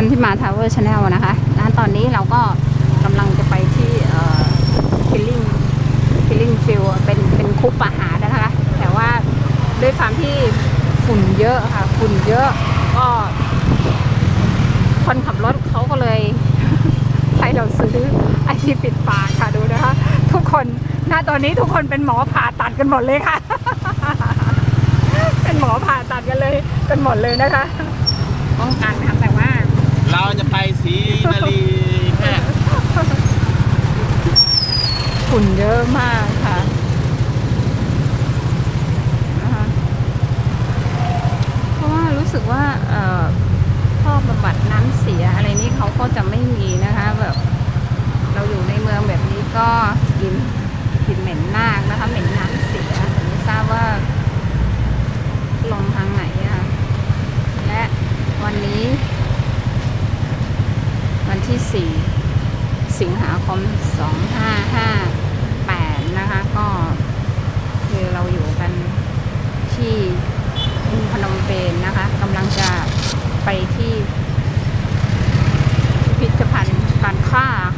จันทิมาทาวเวอร์ชาแนลนะคะนะตอนนี้เราก็กำลังจะไปที่เอ่อ killing killing field เป็นเป็นคุกปะหานะคะ แต่ว่าด้วยความที่ฝุ่นเยอะค่ะ ฝุ่นเยอะก็ คนขับรถเขาก็เลยให้เราซื้อไอที่ปิดปากค่ะดูนะคะ ทุกคนณตอนนี้ทุกคนเป็นหมอผ่าตัดกันหมดเลยค่ะ เป็นหมอผ่าตัดกันเลยกันหมดเลยนะคะป้องกันนะคะแต่ เราจะไปสีนารีแพทย์ฝุ่นเยอะมากค่ะนะคะเพราะว่ารู้สึกว่าเอ่อท่อบำบัดน้ำเสียอะไรนี้เขาก็จะไม่มีนะ 4 สิงหาคม 2558 นะคะ ก็คือเราอยู่กันที่พนมเปญนนะคะกำลังจะไปที่พิพิธภัณฑ์การฆ่าค่ะ